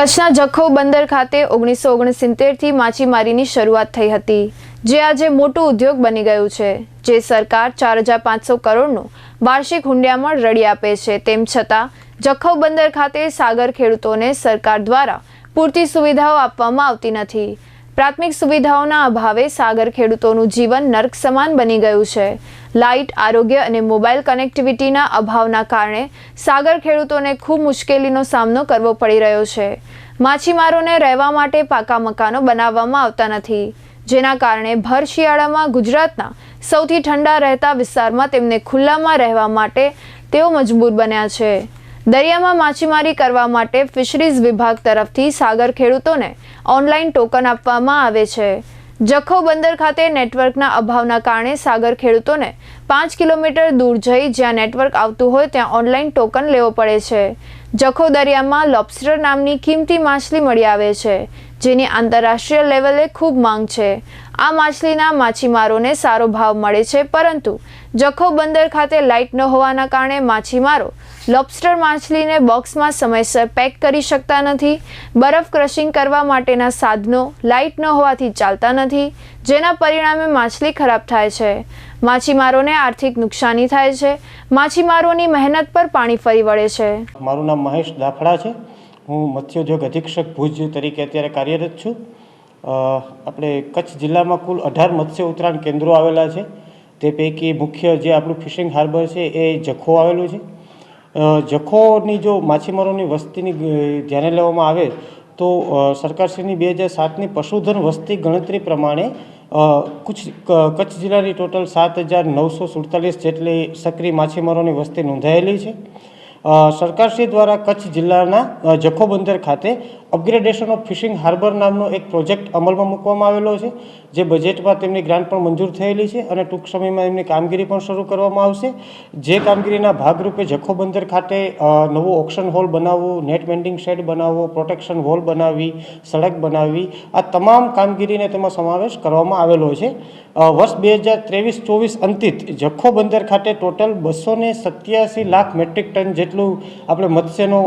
કચ્છના જખૌ બંદર ખાતે ઓગણીસો ઓગણસિત્તેરથી માછીમારીની શરૂઆત થઈ હતી, જે આજે મોટું ઉદ્યોગ બની ગયું છે, જે સરકાર ચાર હજાર પાંચસો કરોડનું વાર્ષિક હુંડિયામણ રડી આપે છે. તેમ છતાં, જખૌ બંદર ખાતે સાગર ખેડૂતોને સરકાર દ્વારા પૂરતી સુવિધાઓ આપવામાં આવતી નથી. પ્રાથમિક સુવિધાઓના અભાવે સાગર ખેડૂતોનું જીવન નર્ક સમાન બની ગયું છે. લાઇટ, આરોગ્ય અને મોબાઈલ કનેક્ટિવિટીના અભાવના કારણે સાગર ખેડૂતોને ખૂબ મુશ્કેલીનો સામનો કરવો પડી રહ્યો છે. માછીમારોને રહેવા માટે પાકા મકાનો બનાવવામાં આવતા નથી, જેના કારણે ભર શિયાળામાં ગુજરાતના સૌથી ઠંડા રહેતા વિસ્તારમાં તેમને ખુલ્લામાં રહેવા માટે તેઓ મજબૂર બન્યા છે. દરિયામાં માછીમારી કરવા માટે ફિશરીઝ વિભાગ તરફથી સાગર ખેડૂતોને ઓનલાઈન ટોકન આપવામાં આવે છે. જખૌ બંદર ખાતે નેટવર્કના અભાવના કારણે સાગર ખેડૂતોને પાંચ કિલોમીટર દૂર જઈ જ્યાં નેટવર્ક આવતું હોય ત્યાં ઓનલાઈન ટોકન લેવો પડે છે. જખૌ દરિયામાં લોબસ્ટર નામની કિંમતી માછલી મળી આવે છે, જેની આંતરરાષ્ટ્રીય લેવલે ખૂબ માંગ છે. આ માછલીના માછીમારોને સારો ભાવ મળે છે, પરંતુ જખૌ બંદર ખાતે લાઇટ ન હોવાના કારણે માછીમારો લોબસ્ટર માછલીને બોક્સમાં સમયસર પેક કરી શકતા નથી. બરફ ક્રશિંગ કરવા માટેના સાધનો લાઇટ ન હોવાથી ચાલતા નથી, જેના પરિણામે માછલી ખરાબ થાય છે. માછીમારોને આર્થિક નુકસાની થાય છે. માછીમારોની મહેનત પર પાણી ફરી વળે છે. મારું નામ મહેશ દાખડા છે. હું મત્સ્યોદ્યોગ અધિક્ષક ભુજ તરીકે અત્યારે કાર્યરત છું. આપણે કચ્છ જિલ્લામાં કુલ અઢાર મત્સ્ય ઉત્તરાયણ કેન્દ્રો આવેલા છે. તે પૈકી મુખ્ય જે આપણું ફિશિંગ હાર્બર છે એ જખો આવેલું છે. જખોની જો માછીમારોની વસ્તીની ધ્યાને લેવામાં આવે તો સરકારશ્રીની બે હજાર સાતની પશુધન વસ્તી ગણતરી પ્રમાણે કુછ કચ્છ જિલ્લાની ટોટલ સાત હજાર નવસો સુડતાલીસ જેટલી સક્રિય માછીમારોની વસ્તી નોંધાયેલી છે. સરકારશ્રી દ્વારા કચ્છ જિલ્લાના જખો બંદર ખાતે અપગ્રેડેશન ઓફ ફિશિંગ હાર્બર નામનો એક પ્રોજેક્ટ અમલમાં મૂકવામાં આવેલો છે, જે બજેટમાં તેમની ગ્રાન્ટ પણ મંજૂર થયેલી છે અને ટૂંક સમયમાં એમની કામગીરી પણ શરૂ કરવામાં આવશે. જે કામગીરીના ભાગરૂપે જખો બંદર ખાતે નવું ઓક્શન હોલ બનાવવું, નેટ વેન્ડિંગ શેડ બનાવવો, પ્રોટેક્શન વોલ બનાવવી, સડક બનાવવી, આ તમામ કામગીરીને તેમાં સમાવેશ કરવામાં આવેલો છે. વર્ષ બે હજાર ત્રેવીસ ચોવીસ અંતિત જખો બંદર ખાતે ટોટલ બસો ને સત્યાસી લાખ મેટ્રિક ટન જેટલું આપણે મત્સ્યનું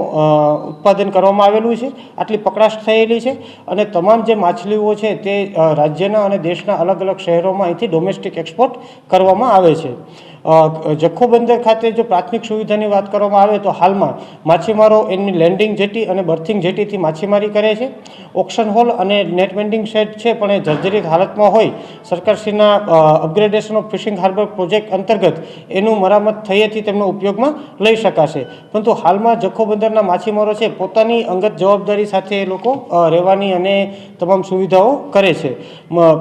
ઉત્પાદન કરવામાં આવેલું છે. આટલી પકડાશ થયેલી છે અને તમામ જે માછલીઓ છે તે રાજ્યના અને દેશના અલગ અલગ શહેરોમાં અહીંથી ડોમેસ્ટિક એક્સપોર્ટ કરવામાં આવે છે. જખો બંદર ખાતે જો પ્રાથમિક સુવિધાની વાત કરવામાં આવે તો હાલમાં માછીમારો એમની લેન્ડિંગ જેટી અને બર્થિંગ જેટીથી માછીમારી કરે છે. ઓક્શન હોલ અને નેટ વેન્ડિંગ શેડ છે, પણ એ જર્જરિત હાલતમાં હોય. સરકારશ્રીના upgradation of fishing harbour project અંતર્ગત એનું મરામત થયેથી તેમનો ઉપયોગમાં લઈ શકાશે. પરંતુ હાલમાં જખો બંદરના માછીમારો છે, પોતાની અંગત જવાબદારી સાથે એ લોકો રહેવાની અને તમામ સુવિધાઓ કરે છે.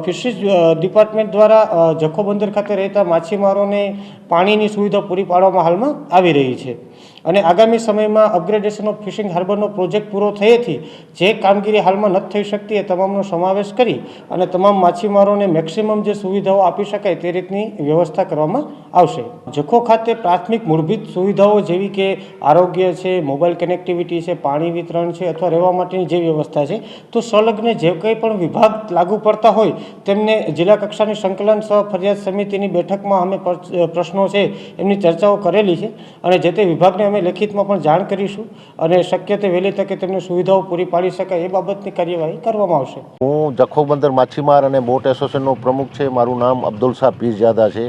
ફિશરીઝ ડિપાર્ટમેન્ટ દ્વારા જખો બંદર ખાતે રહેતા માછીમારોને પાણીની સુવિધા પૂરી પાડવામાં હાલમાં આવી રહી છે. અને આગામી સમયમાં અપગ્રેડેશન ઓફ ફિશિંગ હાર્બરનો પ્રોજેક્ટ પૂરો થયેથી જે કામગીરી હાલમાં નથી થઈ શકતી એ તમામનો સમાવેશ કરી અને તમામ માછીમારોને મેક્સિમમ જે સુવિધાઓ આપી શકાય તે રીતની વ્યવસ્થા કરવામાં આવશે. જખો ખાતે પ્રાથમિક મૂળભૂત સુવિધાઓ જેવી કે આરોગ્ય છે, મોબાઈલ કનેક્ટિવિટી છે, પાણી વિતરણ છે અથવા રહેવા માટેની જે વ્યવસ્થા છે, તો સંલગ્ન જે કંઈ પણ વિભાગ લાગુ પડતા હોય તેમને જિલ્લા કક્ષાની સંકલન સહ ફરિયાદ સમિતિની બેઠકમાં અમે પ્રશ્નો છે એમની ચર્ચાઓ કરેલી છે અને જે તે વિભાગને અમે લેખિતમાં પણ જાણ કરીશું અને શક્ય તે વહેલી તકે તેમને સુવિધાઓ પૂરી પાડી શકાય એ બાબતની કાર્યવાહી કરવામાં આવશે. હું જખો બંદર માછીમાર અને બોટ એસોસિએશનનો પ્રમુખ છે. મારું નામ અબ્દુલ શાહ પીરજાદા છે.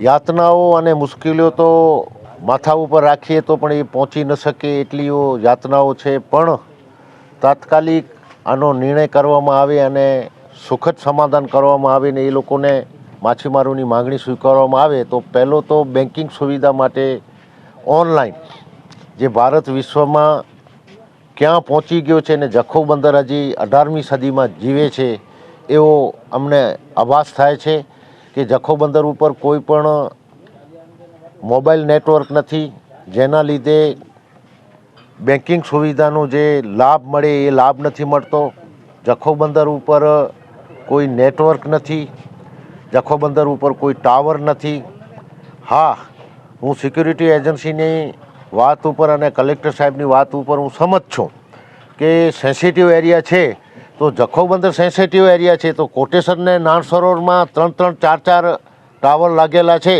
યાતનાઓ અને મુશ્કેલીઓ તો માથા ઉપર રાખીએ તો પણ એ પહોંચી ન શકે એટલીઓ યાતનાઓ છે. પણ તાત્કાલિક આનો નિર્ણય કરવામાં આવે અને સુખદ સમાધાન કરવામાં આવે ને એ લોકોને માછીમારોની માગણી સ્વીકારવામાં આવે તો પહેલો તો બેન્કિંગ સુવિધા માટે ઓનલાઈન જે ભારત વિશ્વમાં ક્યાં પહોંચી ગયો છે ને જખો બંદર હજી અઢારમી સદીમાં જીવે છે, એવો અમને આભાસ થાય છે કે જખો બંદર ઉપર કોઈ પણ મોબાઈલ નેટવર્ક નથી, જેના લીધે બેન્કિંગ સુવિધાનો જે લાભ મળે એ લાભ નથી મળતો. જખો બંદર ઉપર કોઈ નેટવર્ક નથી, જખો બંદર ઉપર કોઈ ટાવર નથી. હા, હું સિક્યુરિટી એજન્સીની વાત ઉપર અને કલેક્ટર સાહેબની વાત ઉપર હું સમજ છું કે સેન્સિટિવ એરિયા છે, તો જખૌ બંદર સેન્સિટિવ એરિયા છે, તો કોટેશ્વરને નાણ સરોવરમાં ત્રણ ત્રણ ચાર ચાર ટાવર લાગેલા છે,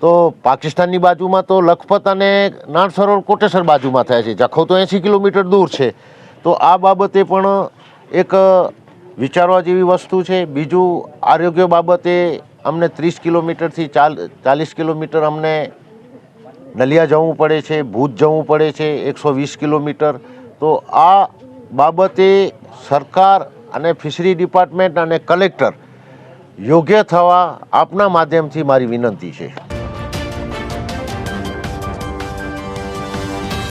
તો પાકિસ્તાનની બાજુમાં તો લખપત અને નાણ સરોવર કોટેશ્વર બાજુમાં થાય છે, જખો તો એંસી કિલોમીટર દૂર છે, તો આ બાબતે પણ એક વિચારવા જેવી વસ્તુ છે, બીજું આરોગ્ય બાબતે અમને ત્રીસ કિલોમીટરથી ચાલ ચાલીસ કિલોમીટર અમને નલિયા જવું પડે છે, ભૂજ જવું પડે છે, એકસો વીસ કિલોમીટર. તો આ બાબતે સરકાર અને ફિશરી ડિપાર્ટમેન્ટ અને કલેક્ટર યોગ્ય થવા આપના માધ્યમથી મારી વિનંતી છે.